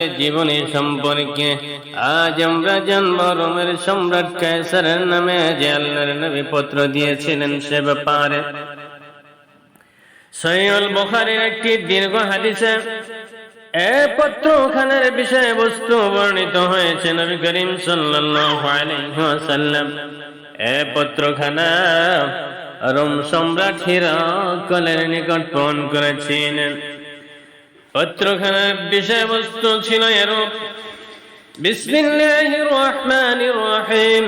জীবনী সম্পর্কে আজ আমরা জানব রোমের সম্রাট কেসারের নামে যে আল্লাহর নবী পত্র দিয়েছিলেন সে ব্যাপারে। সৈয়দ বুখারীর একটি দীর্ঘ হাদিসে এ পত্রখানের বিষয়বস্তু বর্ণিত হয়েছে নবী করিম সাল্লাল্লাহু আলাইহি ওয়াসাল্লাম। এ পত্রখানা রোম সম্রাট হিরাকলের নিকট পণ করেছিলেন। বিষয়বস্তু ছিল এরূপ। বিসমিল্লাহির রহমানির রহিম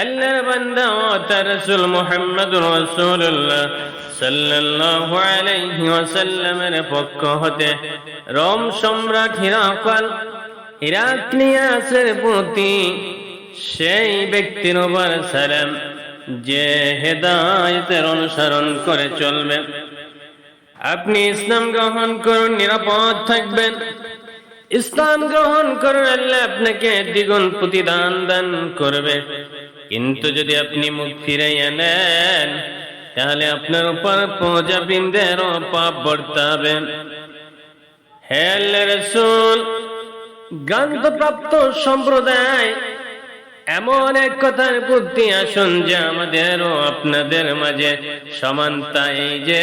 আল্লাহর বান্দা ও তার রাসূল মুহাম্মদুর রাসূলুল্লাহ সাল্লাল্লাহু আলাইহি ওয়াসাল্লামের পক্ষ হতে রোম সম্রাট হিরাকল হিরাক্লিয়াসের প্রতি সেই ব্যক্তির উপর সালাম, যে হেদায়েতের অনুসরণ করে চলবে। আপনি ইসলাম গ্রহণ করুন, নিরাপদ থাকবেন। ইসলাম গ্রহণ করুন, আল্লাহ আপনাকে দ্বিগুণ প্রতিদান দান করবে। কিন্তু যদি আপনি মুখ ফিরাইয়া নেন, তাহলে আপনার উপর প্রজাবিন্দের পাপ বর্তাবে। হে আল্লাহ রসুল গ্রন্থপ্রাপ্ত সম্প্রদায় এমন এক কথার বুদ্ধি আসুন যে আমাদের ও আপনাদের মাঝে সমানতা এই যে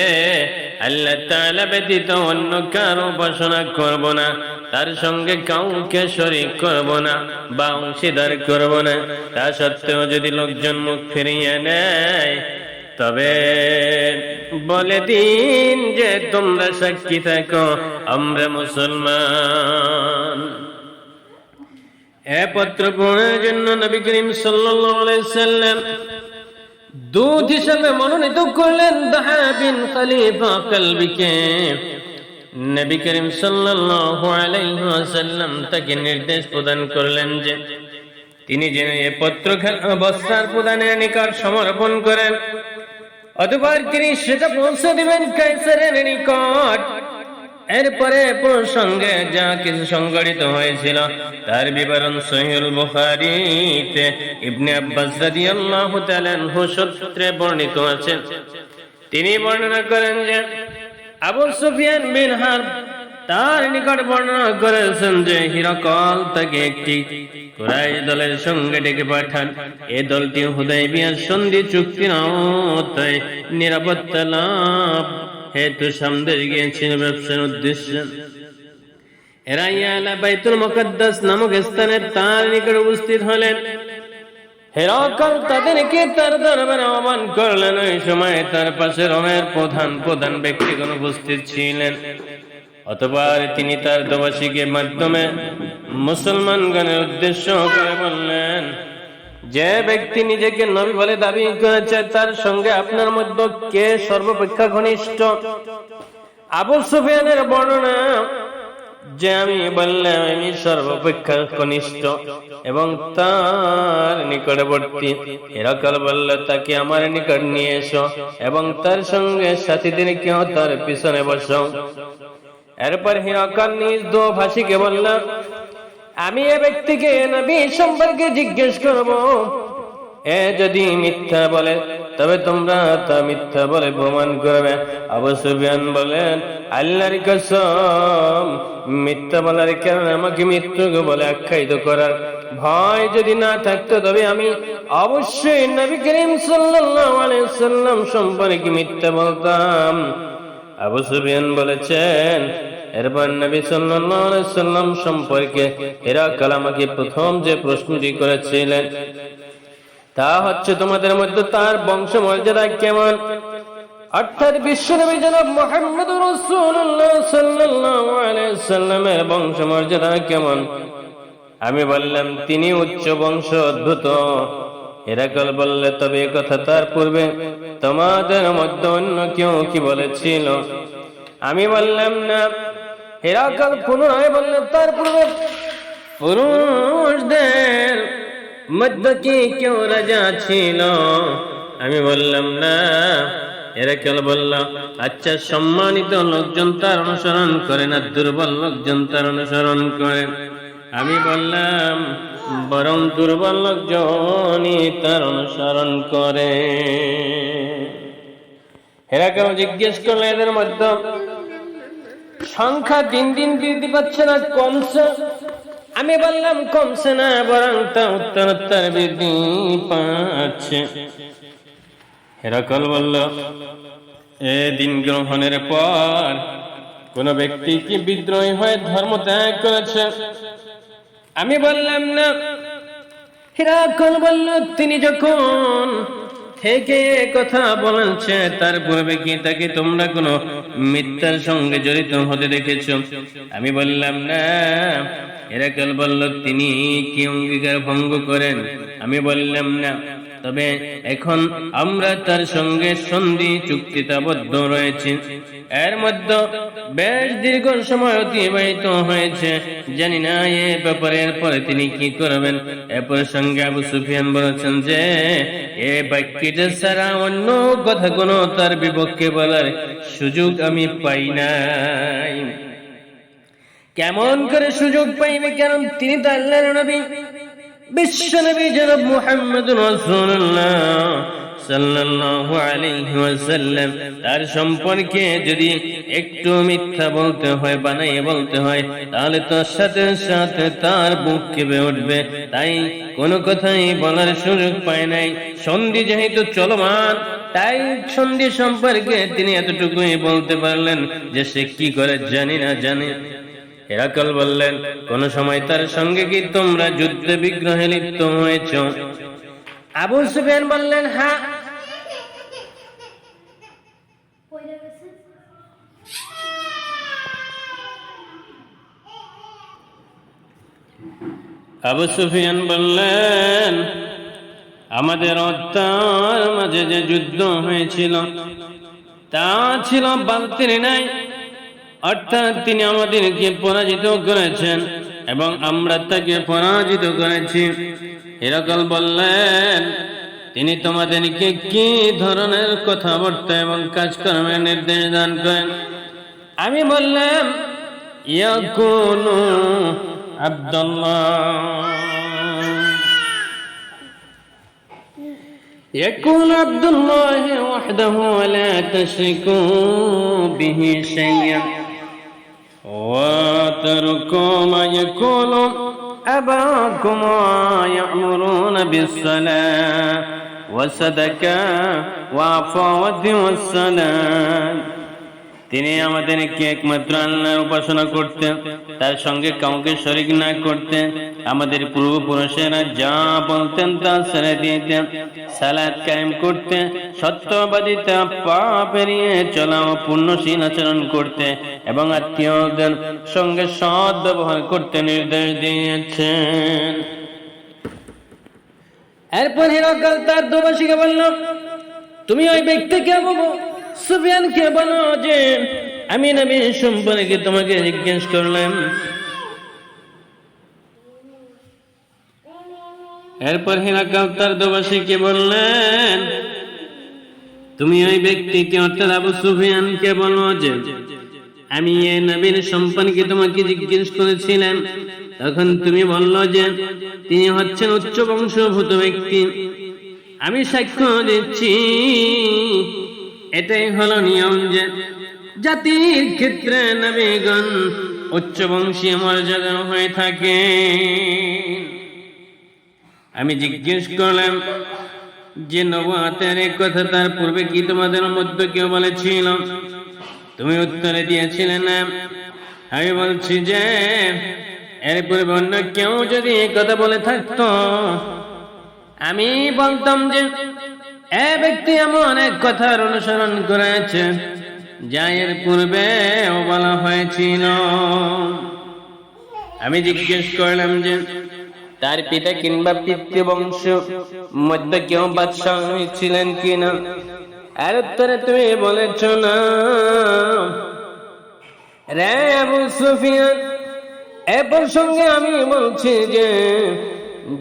আল্লাহ তাআলা ব্যতীত অন্য কারও উপাসনা করব না, তার সঙ্গে কাউকে শরীক করব না বা অংশীদার করব না। তা সত্ত্বেও যদি লোকজন মুখ ফিরিয়ে নেয়, তবে বলে দিন যে তোমরা সাক্ষী থাকো, আমরা মুসলমান। এ পত্র পড়ার জন্য নবী করিম সাল্লাম দূত হিসেবে মনোনীত করলেন দাহা বিন খলিফা কলবিকে। নবী করিম সাল্লাল্লাহু আলাইহি ওয়াসাল্লাম তাকে নির্দেশ প্রদান করলেন যে তিনি যেন এ পত্রখানা বস্ত্রার প্রদানের নিকট সমর্পণ করেন। অতঃপর তিনি সেটা পৌঁছে দিবেন কাইসারের নিকট। এরপরে প্রসঙ্গে যা কিছু সংগঠিত হয়েছিল, তার বিবরণ সহিহুল বুখারীতে ইবনে আব্বাস রাদিয়াল্লাহু তাআলা সূত্রে বর্ণিত আছে। তিনি বর্ণনা করেন যে, আবু সুফিয়ান বিন হারব তার নিকট বর্ণনা করেছেন যে, হিরকল তাকে একটি কুরাইশ দলের সঙ্গে ডেকে পাঠান। এ দলটি হুদাইবিয়ার সন্ধি চুক্তির আওতায় নিরাপত্তা লাভ হেতু সামনে গিয়েছিল ব্যবসার উদ্দেশ্যে। এরা ইয়ালা বাইতুল মুকদ্দাস নামক স্থানে তার নিকট উপস্থিত হলেন। হেরাকল তাদেরকে তার দরবারে আহ্বান করলেন। ওই সময় তার পাশে রোমের প্রধান প্রধান ব্যক্তিগণ উপস্থিত ছিলেন। অতবার তিনি তার দবাসীকে মাধ্যমে মুসলমানগণের উদ্দেশ্য করে বললেন যে ব্যক্তি নিজেকে নবী বলে দাবি করেছে, তার সঙ্গে আপনার মধ্যে কে সর্বাপেক্ষা ঘনিষ্ঠ? আবু সুফিয়ানের বর্ণনা যে আমি বললাম, আমি সর্বাপেক্ষা কনিষ্ঠ এবং তার নিকটবর্তী। এরকল বলল, তাকে আমার নিকট নিয়ে এসো এবং তার সঙ্গে সাথীদের কেউ তার পিছনে বসো। এরপর হিরকল নিজ দো ভাষীকে বলল আমি এ ব্যক্তিকে নবী সম্পর্কে জিজ্ঞেস করব। এ যদি মিথ্যা বলে, তবে তোমরা তা মিথ্যা বলে প্রমাণ করবে। আবু সুফিয়ান বলেন, আল্লাহর কসম, মিথ্যা বলার কারণে আমাকে মৃত্যুকে বলে আখ্যায়িত করার ভয় যদি না থাকতো, তবে আমি অবশ্যই নবী করিম সাল্লাল্লাহু আলাইহি সাল্লাম সম্পর্কে মিথ্যা বলতাম। আবু সুফিয়ান বলেছেন এরপর নবী সাল্লাম সম্পর্কে হেরাকল আমাকে প্রথম যে প্রশ্নটি করেছিলেন, তা হচ্ছে তোমাদের মধ্যে তার বংশ মর্যাদা কেমন সাল্লামের বংশ মর্যাদা কেমন? আমি বললাম, তিনি উচ্চ বংশ, অদ্ভুত। হেরাকল বললে, তবে কথা তার পূর্বে তোমাদের মধ্যে অন্য কেউ কি বলেছিল? আমি বললাম, না। হেরাকল পুনরায় বললেন, তার পূর্বে পুরুষদের মধ্যে কি কেউ রাজা ছিল? আমি বললাম, না। এরা কেন বলল আচ্ছা সম্মানিত লোকজন তার অনুসরণ করে না, দুর্বল লোকজন তার অনুসরণ করে। আমি বললাম, বরং দুর্বল লোকজনই তার অনুসরণ করে। হেরা কেন জিজ্ঞেস করল, এদের মধ্যে সংখ্যা দিন দিন বৃদ্ধি পাচ্ছে না, কমছে। আমি বললাম, কমছে না, বরং তা উত্তরোত্তর বৃদ্ধি পাচ্ছে। হেরাকল বলল, এ দিন গ্রহণের পর কোন ব্যক্তি কি বিদ্রোহী হয়ে ধর্ম ত্যাগ করেছে? আমি বললাম, না। হিরাকল বলল, তিনি যখন থেকে কথা বলছে? তার পূর্বে কি তাকে তোমরা কোনো মিথ্যার সঙ্গে জড়িত হতে দেখেছ? আমি বললাম, না। এরা কাল বলল, তিনি কি অঙ্গীকার ভঙ্গ করেন? আমি বললাম, না। তবে এখন আমরা তার সঙ্গে সন্ধি চুক্তিতাবদ্ধ রয়েছে। এর মধ্যে বেশ দীর্ঘ সময় অতিবাহিত হয়েছে। জানি না এ ব্যাপারের পরে তিনি কি করবেন। এ প্রসঙ্গে আবু সুফিয়ান বলেছেন যে, এ বাক্যটা ছাড়া অন্য কথা কোনো তার বিপক্ষে বলার সুযোগ আমি পাই নাই। কেমন করে সুযোগ পাইবে? কারণ তিনি তো আল্লাহর নবী। তার সম্পর্কে যদি একটু মিথ্যা বলতে হয় বানাইয়ে বলতে হয়, তাহলে তার সাথে সাথে তার বুক কেঁপে উঠবে। তাই কোনো কথাই বলার সুযোগ পায় নাই। সন্ধি যেহেতু চলমান, তাই সন্ধি সম্পর্কে তিনি এতটুকুই বলতে পারলেন যে সে কি করে জানি না জানে। হেরাকল বললেন কোন সময় তার সঙ্গে কি তোমরা যুদ্ধে বিগ্রহে লিপ্ত হয়েছ? আবু সুফিয়ান বললেন হ্যাঁ। আবু সুফিয়ান বললেন আমাদের অত্যার মাঝে যে যুদ্ধ হয়েছিল তা ছিল বালতির নাই। অর্থাৎ তিনি আমাদেরকে পরাজিত করেছেন এবং আমরা তাকে পরাজিত করেছি এরকল বললেন তিনি তোমাদেরকে কি ধরনের কথাবার্তা এবং কাজকর্মের নির্দেশ দান করেন আমি বললাম ইয়াকুনু আব্দুল্লাহ يكون عبد الله وحده ولا تشركوا به شيئا واتركوا ما يكون أباكم ويأمرون بالصلاة والصدقة وعفوة والسلام তিনি আমাদেরকে একমাত্র আল্লাহর উপাসনা করতেন তার সঙ্গে কাউকে শরিক না করতেন আমাদের পূর্বপুরুষেরা যা বলতেন তা ছেড়ে দিতেন সালাদ কায়েম করতে, সত্যবাদিতা পা পেরিয়ে চলা ও পূর্ণশীল আচরণ করতে এবং আত্মীয়দের সঙ্গে সৎ ব্যবহার করতে নির্দেশ দিয়েছেন। এরপর হিরকাল তার দোবাসীকে বলল, তুমি ওই ব্যক্তিকে সুফিয়ানকে বলো যে, আমি নবী সম্পর্কে তোমাকে জিজ্ঞেস করলাম। এরপর হিরাকাল তার দোবাসীকে বললেন, তুমি ওই ব্যক্তিকে, অর্থাৎ আবু সুফিয়ানকে বলো যে, আমি এ নবীর সম্পর্কে তোমাকে জিজ্ঞেস করেছিলাম। তখন তুমি বলল যে, তিনি হচ্ছেন উচ্চ বংশভূত ব্যক্তি। আমি সাক্ষ্য দিচ্ছি এটাই হলো নিয়ম যে জাতির ক্ষেত্রে নবীগণ উচ্চ বংশীয় মর্যাদা হয়ে থাকে, আমি জিজ্ঞেস করলাম, যে নবাতের এক কথা তার পূর্বে কি তোমাদের মধ্যে কেউ বলেছিল? তুমি উত্তরে দিয়েছিলে না। আমি বলছি যে, এর পূর্বে অন্য কেউ যদি কথা বলে থাকতো, আমি বলতাম যে এ ব্যক্তি এমন এক কথার অনুসরণ করেছে, যা এর পূর্বে বলা হয়েছিল। আমি জিজ্ঞেস করলাম যে, তার পিতা কিংবা পিতৃবংশ মধ্যে কেউ বাদশাহ ছিলেন কিনা? আর উত্তরে তুমি বলেছ না। রে আবু সুফিয়ান, এ প্রসঙ্গে আমি বলছি যে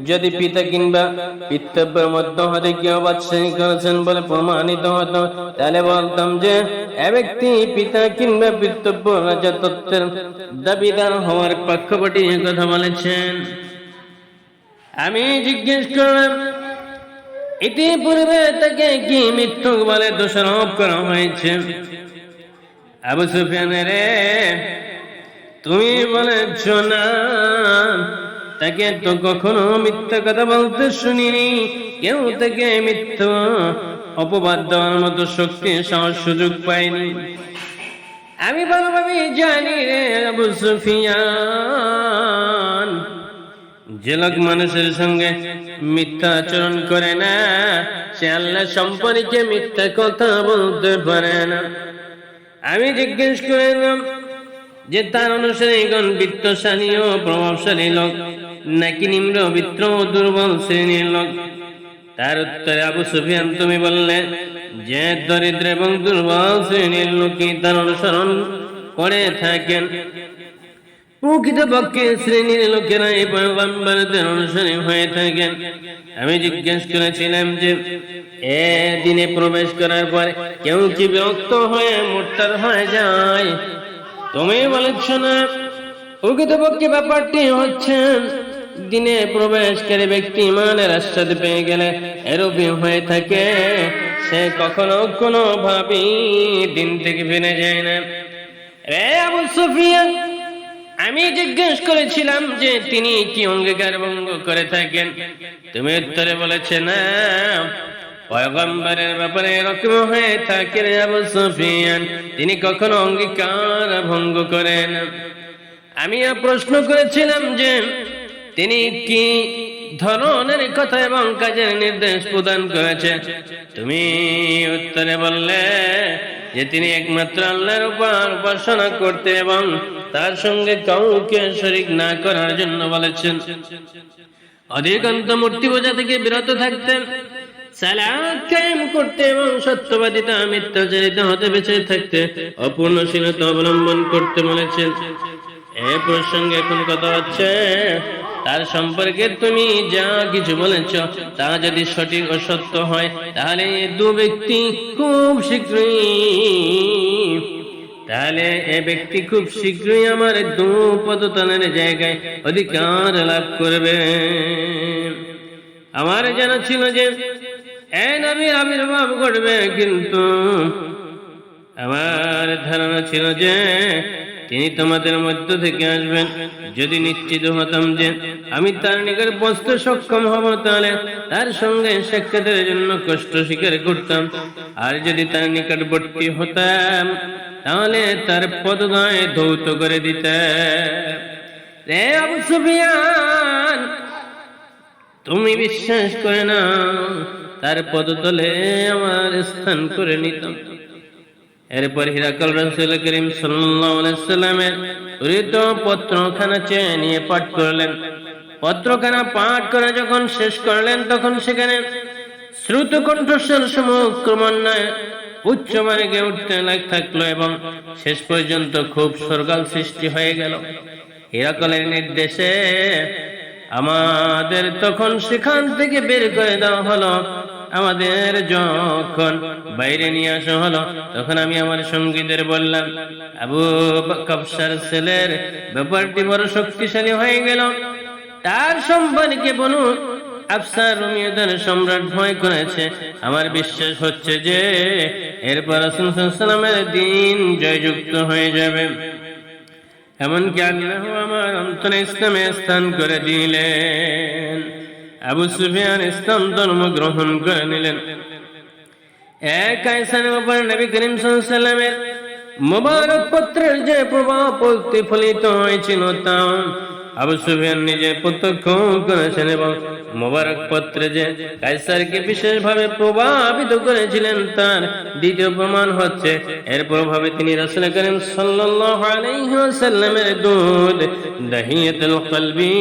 যদি পিতা কিংবা পিতব্যের মধ্য হতে কেউ বাদশাহী করেছেন বলে প্রমাণিত হতো, তাহলে বলতাম যে, এ ব্যক্তি পিতা কিংবা পিতব্য রাজতত্ত্বের দাবিদার হওয়ার পক্ষপাটি কথা বলেছেন। আমি জিজ্ঞেস করলাম, ইতিপূর্বে তাকে কি মৃত্যু বলে দোষারোপ করা হয়েছে? আবু সুফিয়ানের তুমি বলেছ না তাকে তো কখনো মিথ্যা কথা বলতে শুনিনি। কেউ তাকে মিথ্যা অপবাদ দেওয়ার মতো শক্তি সাহস সুযোগ পায়নি। আমি ভালোভাবে জানি রে আবু সুফিয়ান। যে লোক মানুষের সঙ্গে মিথ্যা আচরণ করে না, সে আল্লাহ সম্পর্কে মিথ্যা কথা বলতে পারে না। আমি জিজ্ঞেস করলাম যে তার অনুসারীগণ বৃত্তশালী ও প্রভাবশালী লোক নাকি ও দুর্বল শ্রেণির লোক? তার উত্তরে আবু সুফিয়ান তুমি বললে, যে দরিদ্র এবং দুর্বল শ্রেণির লোকই তার অনুসরণ করে থাকেন। শ্রেণির লোকেরা এই পয়গম্বরদের হয়ে থাকেন। আমি জিজ্ঞেস করেছিলাম যে, এ দিনে প্রবেশ করার পরে কেউ কি বিরক্ত হয়ে মোট্টার হয়ে যায়? তুমি বলেছ না। ব্যাপারটি হচ্ছে দিনে প্রবেশকারী ব্যক্তি ইমানের আশ্বাদ পেয়ে গেলে এরূপই হয়ে থাকে। সে কখনো কোনো ভাবি দিন থেকে ফিরে যায় না। রে আবু সুফিয়ান, আমি জিজ্ঞেস করেছিলাম যে তিনি কি অঙ্গীকার ভঙ্গ করে থাকেন। তুমি উত্তরে বলেছে, না। পয়গম্বরের ব্যাপারে এরকম হয়ে থাকে রে আবু সুফিয়ান, তিনি কখনো অঙ্গীকার ভঙ্গ করেন। আমি প্রশ্ন করেছিলাম যে তিনি কি ধরনের কথা এবং কাজের নির্দেশ প্রদান করেছে? তুমি উত্তরে বললে যে তিনি একমাত্র আল্লাহর উপর উপাসনা করতে এবং তার সঙ্গে কাউকে শরিক না করার জন্য বলেছেন। অধিকান্ত মূর্তি পূজা থেকে বিরত থাকতেন করতে এবং সত্যবাদিতা হতে বেঁচে থাকতে অপূর্ণশীলতা অবলম্বন করতে বলেছেন। এ প্রসঙ্গে এখন কথা হচ্ছে তার সম্পর্কে তুমি যা কিছু বলেছ, তা যদি সঠিক ও সত্য হয়, তাহলে দু ব্যক্তি খুব শীঘ্রই, তাহলে এ ব্যক্তি খুব শীঘ্রই আমার দু পদতনের জায়গায় অধিকার লাভ করবে। আমার জানা ছিল যে, এ নবীর আবির্ভাব ঘটবে, কিন্তু আমার ধারণা ছিল যে তিনি তোমাদের মধ্য থেকে আসবেন। যদি নিশ্চিত হতাম যে আমি তার নিকট বসতে সক্ষম হব, তাহলে তার সঙ্গে সাক্ষাতের জন্য কষ্ট স্বীকার করতাম। আর যদি তার নিকটবর্তী হতাম, তাহলে তার পদগায় ধৌত করে দিতাম তুমি বিশ্বাস করে না তার পদতলে আমার স্থান করে নিতাম। এরপর হিরাকল রসুল করিম সাল্লামের উরিত পত্রখানা চেয়ে নিয়ে পাঠ করলেন। পত্রখানা পাঠ করে যখন শেষ করলেন, তখন সেখানে শ্রুত কণ্ঠস্বর সমূহ ক্রমান্বয়ে উচ্চ মার্গে উঠতে লাগ থাকল এবং শেষ পর্যন্ত খুব সরকাল সৃষ্টি হয়ে গেল। হিরাকলের নির্দেশে আমাদের তখন সেখান থেকে বের করে দেওয়া হলো। আমাদের যখন বাইরে নিয়ে আসা হলো, তখন আমি আমার সঙ্গীদের বললাম, আবু কবসার ছেলের ব্যাপারটি বড় শক্তিশালী হয়ে গেল। তার সম্পর্কে বলুন আফসার রুমিয়দের সম্রাট ভয় করেছে। আমার বিশ্বাস হচ্ছে যে এরপর সালামের দিন জয়যুক্ত হয়ে যাবে। এমনকি আল্লাহ আমার অন্তরে ইসলামে স্থান করে দিলেন। আবু সুফিয়ান ইসলাম ধর্ম গ্রহণ করে নিলেন। এক আয়সানের উপর নবী করিম সাল্লামের মোবারক পত্রের যে প্রভাব প্রতিফলিত হয়েছিল তা আবু সুফিয়ান নিজে প্রত্যক্ষ করেছেন এবং মোবারক পত্রে যে কাইসারকে বিশেষভাবে প্রভাবিত করেছিলেন তার দ্বিতীয় প্রমাণ হচ্ছে, এর প্রভাবে তিনি সাল্লাল্লাহু আলাইহি ওয়াসাল্লামের দুধ, দাহিয়াতুল কলবি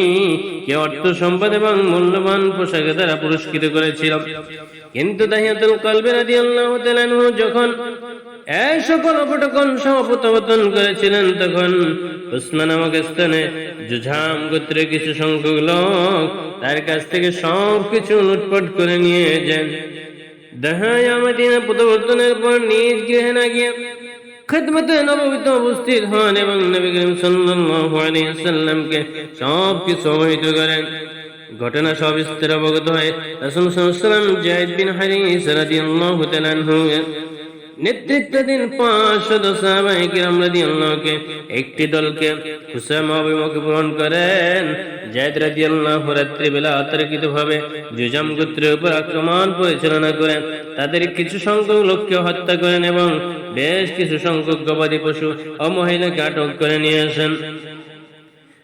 কে অর্থ সম্পদ এবং মূল্যবান পোশাক দ্বারা পুরস্কৃত করেছিল। কিন্তু দাহিয়াতুল কলবি রাদিয়াল্লাহু তাআলা যখন সকল অপটকন করেছিলেন তখন। জুঝাম গোত্রে কিছু সংখ্যক লোক তার কাছ থেকে সব কিছু করে নিয়ে যান। করেন। ঘটনা অবগত হয় নেতৃত্বাধীন সাহাবাই কিরাম রাদিয়াল্লাহুকে একটি দলকে হুসামা অভিমুখে পূরণ করেন। জায়দ রাদিয়াল্লাহু রাত্রিবেলা অতর্কিতভাবে জুজাম গোত্রের উপর আক্রমণ পরিচালনা করেন। তাদের কিছু সংখ্যক লোককে হত্যা করেন এবং বেশ কিছু সংখ্যক গবাদি পশু ও মহিলাকে আটক করে নিয়ে আসেন।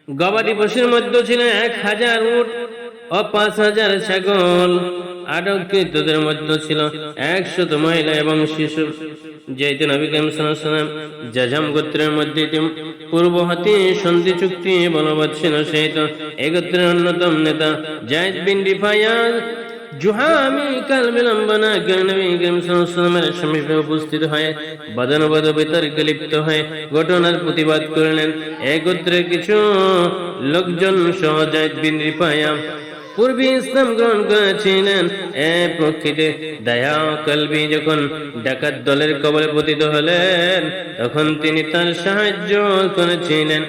গবাদি পশুর মধ্যে ছিল এক হাজার উট ও পাঁচ হাজার ছাগল। আটককৃতদের মধ্যে ছিল? একশত মহিলা এবং শিশু। যেহেতু নবী সাল্লাম জাজাম গোত্রের মধ্যে ইতি- পূর্ববর্তী সন্ধি চুক্তি বলবৎ ছিল, সেই তো এই গোত্রের অন্যতম নেতা জায়দ বিন রিফায়াল জুহামি কাল বিলম্বনা নবী করিম সাল্লামের সমীপে উপস্থিত হয়ে বাদানুবাদ বিতর্কে লিপ্ত হয়ে ঘটনার প্রতিবাদ করলেন। এক গোত্রের কিছু লোকজন সহ জায়দ বিন রিফায়া পূর্বে ইসলাম গ্রহণ করেছিলেন। এ প্রকৃতি দয়া কলবি যখন ডাকাত দলের কবলে পতিত হলেন, তখন তিনি তার সাহায্য করেছিলেন।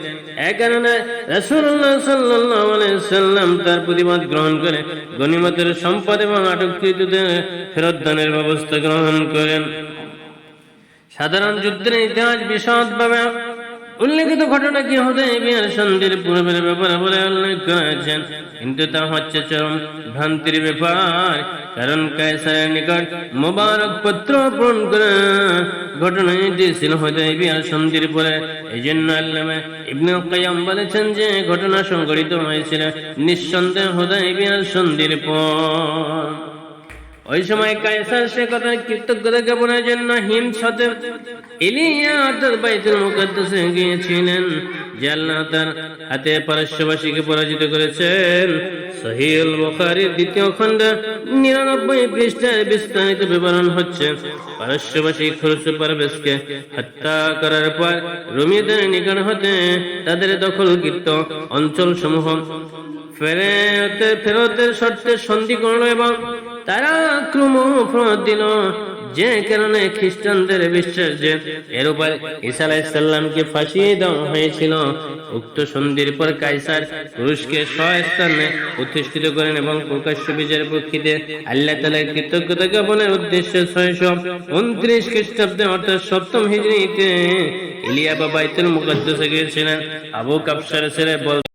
সাল্লাম তার প্রতিবাদ গ্রহণ করে গনিমতের সম্পদ এবং আটককৃতদের ফেরত দানের ব্যবস্থা গ্রহণ করেন। সাধারণ যুদ্ধের ইতিহাস বিশদভাবে উল্লেখিত ঘটনা কি হতে বিয়ার সন্ধির পূর্বের ব্যাপারে বলে উল্লেখ করেছেন। কিন্তু তা হচ্ছে চরম ভ্রান্তির ব্যাপার। কারণ কায়সারের নিকট মোবারক পত্র পূরণ করে ঘটনা এটি হতে বিয়ার সন্ধির পরে। এই জন্য আল্লামে ইবনে বলেছেন যে ঘটনা সংঘটিত হয়েছিল, নিঃসন্দেহ হতে বিয়ার সন্ধির পর। ওই সময় কায়সার সে কথা কৃতজ্ঞতা জ্ঞাপনের জন্য হিম সাথে ইলিয়া অর্থাৎ বাইতুল মুকাদ্দাসে গিয়েছিলেন, যে হাতে পারস্যবাসীকে পরাজিত করেছেন। সহিউল বুখারীর দ্বিতীয় খণ্ড নিরানব্বই পৃষ্ঠায় বিস্তারিত বিবরণ হচ্ছে, পারস্যবাসী খরচ পারবেশকে হত্যা করার পর রোমিয়াদের নিকট হতে তাদের দখলকৃত অঞ্চল সমূহ ফেরতে ফেরতের শর্তে সন্ধি এবং তারা ক্রম ফরত দিল। যে কারণে খ্রিস্টানদের বিশ্বাস যে এর উপর ঈসা আলাইসাল্লামকে ফাঁসিয়ে দেওয়া হয়েছিল, উক্ত সন্ধির পর কাইসার পুরুষকে স্বস্থানে প্রতিষ্ঠিত করেন এবং প্রকাশ্য বিজয়ের প্রেক্ষিতে আল্লাহ তালার কৃতজ্ঞতা জ্ঞাপনের উদ্দেশ্যে ছয়শো উনত্রিশ খ্রিস্টাব্দে, অর্থাৎ সপ্তম হিজড়িতে ইলিয়া বা বাইতুল মুকাদ্দাসে গিয়েছিলেন। আবু কাপসার ছেলে বল